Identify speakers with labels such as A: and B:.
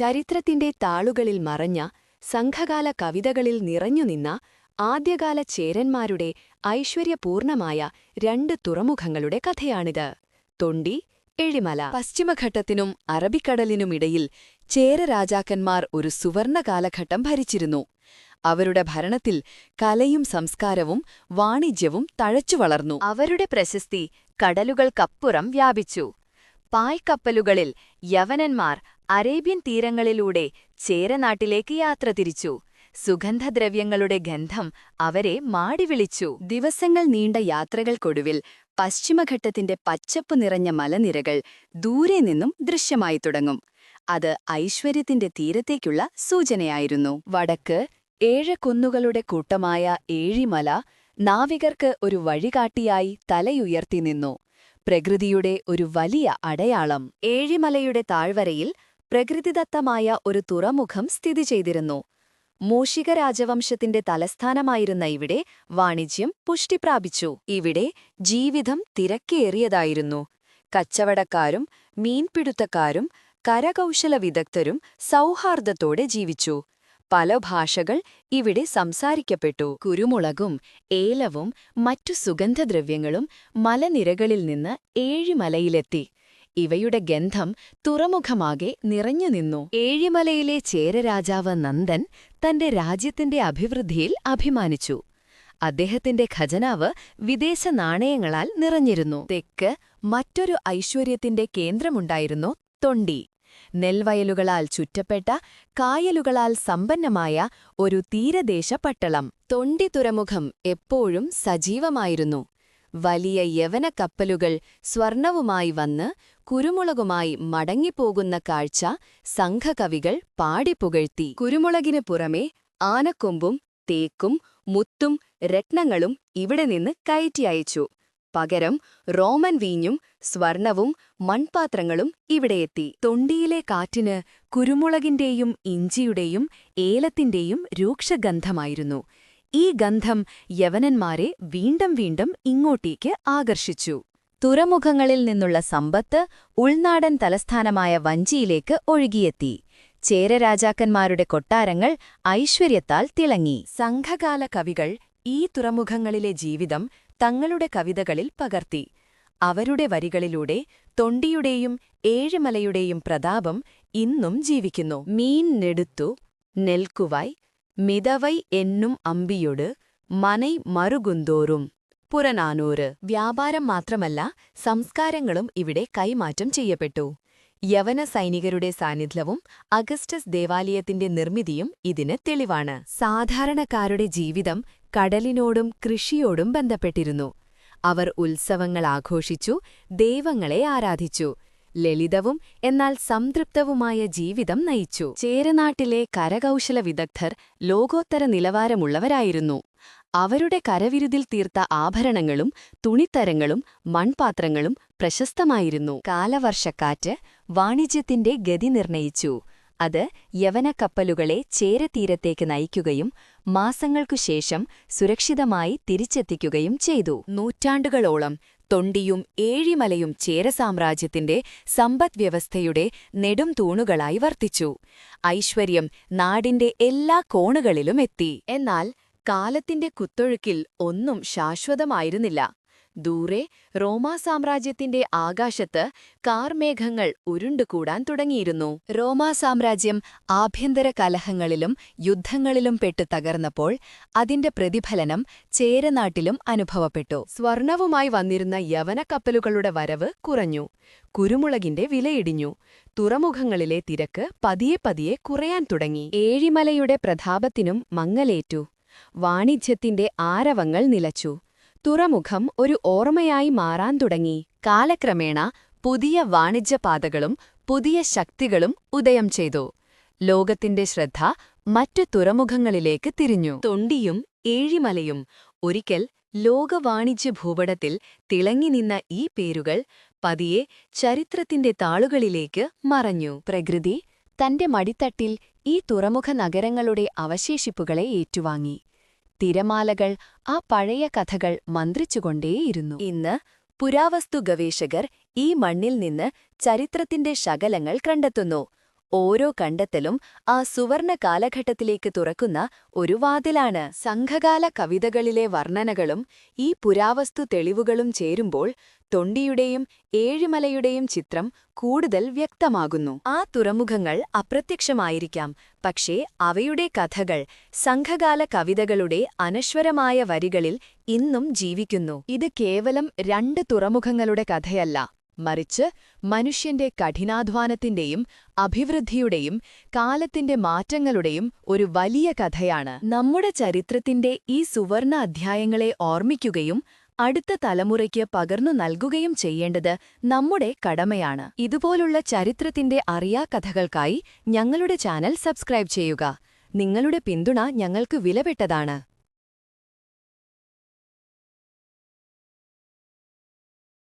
A: ചരിത്രത്തിന്റെ താളുകളിൽ മറഞ്ഞ സംഘകാല കവിതകളിൽ നിറഞ്ഞുനിന്ന ആദ്യകാല ചേരന്മാരുടെ ഐശ്വര്യപൂർണമായ രണ്ട് തുറമുഖങ്ങളുടെ കഥയാണിത്. തൊണ്ടി എഴിമല. പശ്ചിമഘട്ടത്തിനും അറബിക്കടലിനുമിടയിൽ ചേര രാജാക്കന്മാർ ഒരു സുവർണ കാലഘട്ടം ഭരിച്ചിരുന്നു. അവരുടെ ഭരണത്തിൽ കലയും സംസ്കാരവും വാണിജ്യവും തഴച്ചു വളർന്നു അവരുടെ പ്രശസ്തി കടലുകൾക്കപ്പുറം വ്യാപിച്ചു. പായ്ക്കപ്പലുകളിൽ യവനന്മാർ അറേബ്യൻ തീരങ്ങളിലൂടെ ചേരനാട്ടിലേക്ക് യാത്ര തിരിച്ചു. സുഗന്ധദ്രവ്യങ്ങളുടെ ഗന്ധം അവരെ മാടിവിളിച്ചു ദിവസങ്ങൾ നീണ്ട യാത്രകൾക്കൊടുവിൽ പശ്ചിമഘട്ടത്തിന്റെ പച്ചപ്പ് നിറഞ്ഞ മലനിരകൾ ദൂരെ നിന്നും ദൃശ്യമായി തുടങ്ങും. അത് ഐശ്വര്യത്തിന്റെ തീരത്തേക്കുള്ള സൂചനയായിരുന്നു. വടക്ക് ഏഴ് കുന്നുകളുടെ കൂട്ടമായ ഏഴിമല നാവികർക്ക് ഒരു വഴികാട്ടിയായി തലയുയർത്തി നിന്നു. പ്രകൃതിയുടെ ഒരു വലിയ അടയാളം. ഏഴിമലയുടെ താഴ്വരയിൽ പ്രകൃതിദത്തമായ ഒരു തുറമുഖം സ്ഥിതി ചെയ്തിരുന്നു. മൂഷിക രാജവംശത്തിന്റെ തലസ്ഥാനമായിരുന്ന ഇവിടെ വാണിജ്യം പുഷ്ടിപ്രാപിച്ചു ഇവിടെ ജീവിതം തിരക്കേറിയതായിരുന്നു. കച്ചവടക്കാരും മീൻപിടുത്തക്കാരും കരകൗശല വിദഗ്ധരും സൗഹാർദ്ദത്തോടെ ജീവിച്ചു. പല ഭാഷകൾ ഇവിടെ സംസാരിക്കപ്പെട്ടു. കുരുമുളകും ഏലവും മറ്റു സുഗന്ധദ്രവ്യങ്ങളും മലനിരകളിൽ നിന്ന് ഏഴിമലയിലെത്തി. ഇവയുടെ ഗന്ധം തുറമുഖമാകെ നിറഞ്ഞുനിന്നു ഏഴിമലയിലെ ചേരരാജാവ് നന്ദൻ തന്റെ രാജ്യത്തിന്റെ അഭിവൃദ്ധിയിൽ അഭിമാനിച്ചു. അദ്ദേഹത്തിന്റെ ഖജനാവ് വിദേശ നാണയങ്ങളാൽ നിറഞ്ഞിരുന്നു. തെക്ക് മറ്റൊരു ഐശ്വര്യത്തിന്റെ കേന്ദ്രമുണ്ടായിരുന്നു തൊണ്ടി. നെൽവയലുകളാൽ ചുറ്റപ്പെട്ട കായലുകളാൽ സമ്പന്നമായ ഒരു തീരദേശ പട്ടളം തൊണ്ടി തുറമുഖം എപ്പോഴും സജീവമായിരുന്നു. വലിയ യവന കപ്പലുകൾ സ്വർണവുമായി വന്ന് കുരുമുളകുമായി മടങ്ങിപ്പോകുന്ന കാഴ്ച സംഘകവികൾ പാടിപ്പുകഴ്ത്തി. കുരുമുളകിന് പുറമെ ആനക്കൊമ്പും തേക്കും മുത്തും രത്നങ്ങളും ഇവിടെ നിന്ന് കയറ്റി അയച്ചു. പകരം റോമൻ വീഞ്ഞും സ്വർണവും മൺപാത്രങ്ങളും ഇവിടെയെത്തി തൊണ്ടിയിലെ കാറ്റിന് കുരുമുളകിന്റെയും ഇഞ്ചിയുടെയും ഏലത്തിന്റെയും രൂക്ഷഗന്ധമായിരുന്നു. ഈ ഗന്ധം യവനന്മാരെ വീണ്ടും വീണ്ടും ഇങ്ങോട്ടേക്ക് ആകർഷിച്ചു. തുറമുഖങ്ങളിൽ നിന്നുള്ള സമ്പത്ത് ഉൾനാടൻ തലസ്ഥാനമായ വഞ്ചിയിലേക്ക് ഒഴുകിയെത്തി. ചേരരാജാക്കന്മാരുടെ കൊട്ടാരങ്ങൾ ഐശ്വര്യത്താൽ തിളങ്ങി. സംഘകാല കവികൾ ഈ തുറമുഖങ്ങളിലെ ജീവിതം തങ്ങളുടെ കവിതകളിൽ പകർത്തി. അവരുടെ വരികളിലൂടെ തൊണ്ടിയുടെയും ഏഴുമലയുടെയും പ്രതാപം ഇന്നും ജീവിക്കുന്നു. മീൻ നെടുത്തു നെൽക്കുവായ് മിതവൈ എന്നും അമ്പിയൊട് മനൈ മറുകുന്തോറും പുറനാനൂറ് വ്യാപാരം മാത്രമല്ല സംസ്കാരങ്ങളും ഇവിടെ കൈമാറ്റം ചെയ്യപ്പെട്ടു. യവന സൈനികരുടെ സാന്നിധ്യവും അഗസ്റ്റസ് ദേവാലയത്തിന്റെ നിർമ്മിതിയും ഇതിന് തെളിവാണ്. സാധാരണക്കാരുടെ ജീവിതം കടലിനോടും കൃഷിയോടും ബന്ധപ്പെട്ടിരുന്നു. അവർ ഉത്സവങ്ങൾ ആഘോഷിച്ചു ദൈവങ്ങളെ ആരാധിച്ചു. ലളിതവും എന്നാൽ സംതൃപ്തവുമായ ജീവിതം നയിച്ചു. ചേരനാട്ടിലെ കരകൗശല വിദഗ്ധർ ലോകോത്തര നിലവാരമുള്ളവരായിരുന്നു. അവരുടെ കരവിരുതിൽ തീർത്ത ആഭരണങ്ങളും തുണിത്തരങ്ങളും മൺപാത്രങ്ങളും പ്രശസ്തമായിരുന്നു. കാലവർഷക്കാറ്റ് വാണിജ്യത്തിന്റെ ഗതി നിർണയിച്ചു. അത് യവനക്കപ്പലുകളെ ചേരതീരത്തേക്ക് നയിക്കുകയും മാസങ്ങൾക്കുശേഷം സുരക്ഷിതമായി തിരിച്ചെത്തിക്കുകയും ചെയ്തു. നൂറ്റാണ്ടുകളോളം തൊണ്ടിയും ഏഴിമലയും ചേര സാമ്രാജ്യത്തിന്റെ സമ്പദ്വ്യവസ്ഥയുടെ നെടും തൂണുകളായി വർത്തിച്ചു. ഐശ്വര്യം നാടിന്റെ എല്ലാ കോണുകളിലും എത്തി. എന്നാൽ കാലത്തിന്റെ കുത്തൊഴുക്കിൽ ഒന്നും ശാശ്വതമായിരുന്നില്ല. ദൂരെ റോമാ സാമ്രാജ്യത്തിന്റെ ആകാശത്ത് കാർമേഘങ്ങൾ ഉരുണ്ടുകൂടാൻ തുടങ്ങിയിരുന്നു. റോമാ സാമ്രാജ്യം ആഭ്യന്തര കലഹങ്ങളിലും യുദ്ധങ്ങളിലും പെട്ടു തകർന്നപ്പോൾ അതിന്റെ പ്രതിഫലനം ചേരനാട്ടിലും അനുഭവപ്പെട്ടു. സ്വർണവുമായി വന്നിരുന്ന യവനക്കപ്പലുകളുടെ വരവ് കുറഞ്ഞു. കുരുമുളകിന്റെ വിലയിടിഞ്ഞു തുറമുഖങ്ങളിലെ തിരക്ക് പതിയെ പതിയെ കുറയാൻ തുടങ്ങി. ഏഴിമലയുടെ പ്രതാപത്തിനും മങ്ങലേറ്റു. വാണിജ്യത്തിന്റെ ആരവങ്ങൾ നിലച്ചു. തുറമുഖം ഒരു ഓർമ്മയായി മാറാൻ തുടങ്ങി. കാലക്രമേണ പുതിയ വാണിജ്യപാതകളും പുതിയ ശക്തികളും ഉദയം ചെയ്തു. ലോകത്തിന്റെ ശ്രദ്ധ മറ്റു തുറമുഖങ്ങളിലേക്ക് തിരിഞ്ഞു. തൊണ്ടിയും ഏഴിമലയും ഒരിക്കൽ ലോകവാണിജ്യ ഭൂപടത്തിൽ തിളങ്ങിനിന്ന ഈ പേരുകൾ പതിയെ ചരിത്രത്തിന്റെ താളുകളിലേക്ക് മറഞ്ഞു. പ്രകൃതി തന്റെ മടിത്തട്ടിൽ ഈ തുറമുഖ നഗരങ്ങളുടെ അവശേഷിപ്പുകളെ ഏറ്റുവാങ്ങി. തിരമാലകൾ ആ പഴയ കഥകൾ മന്ത്രിച്ചുകൊണ്ടേയിരുന്നു. ഇന്ന് പുരാവസ്തു ഗവേഷകർ ഈ മണ്ണിൽ നിന്ന് ചരിത്രത്തിന്റെ ശകലങ്ങൾ കണ്ടെത്തുന്നു. ഓരോ കണ്ടെത്തലും ആ സുവർണ കാലഘട്ടത്തിലേക്ക് തുറക്കുന്ന ഒരു വാതിലാണ്. സംഘകാല കവിതകളിലെ വർണനകളും ഈ പുരാവസ്തു തെളിവുകളും ചേരുമ്പോൾ തൊണ്ടിയുടെയും ഏഴിമലയുടെയും ചിത്രം കൂടുതൽ വ്യക്തമാകുന്നു. ആ തുറമുഖങ്ങൾ അപ്രത്യക്ഷമായിരിക്കാം. പക്ഷേ അവയുടെ കഥകൾ സംഘകാല കവിതകളുടെ അനശ്വരമായ വരികളിൽ ഇന്നും ജീവിക്കുന്നു. ഇത് കേവലം രണ്ട് തുറമുഖങ്ങളുടെ കഥയല്ല. മറിച്ച് മനുഷ്യന്റെ കഠിനാധ്വാനത്തിന്റെയും അഭിവൃദ്ധിയുടെയും കാലത്തിന്റെ മാറ്റങ്ങളുടെയും ഒരു വലിയ കഥയാണ്. നമ്മുടെ ചരിത്രത്തിന്റെ ഈ സുവർണ അധ്യായങ്ങളെ ഓർമ്മിക്കുകയും അടുത്ത തലമുറയ്ക്ക് പകർന്നു നൽകുകയും ചെയ്യേണ്ടത് നമ്മുടെ കടമയാണ്. ഇതുപോലുള്ള ചരിത്രത്തിന്റെ അറിയാ കഥകൾക്കായി ഞങ്ങളുടെ ചാനൽ സബ്സ്ക്രൈബ് ചെയ്യുക. നിങ്ങളുടെ പിന്തുണ ഞങ്ങൾക്ക് വിലപ്പെട്ടതാണ്.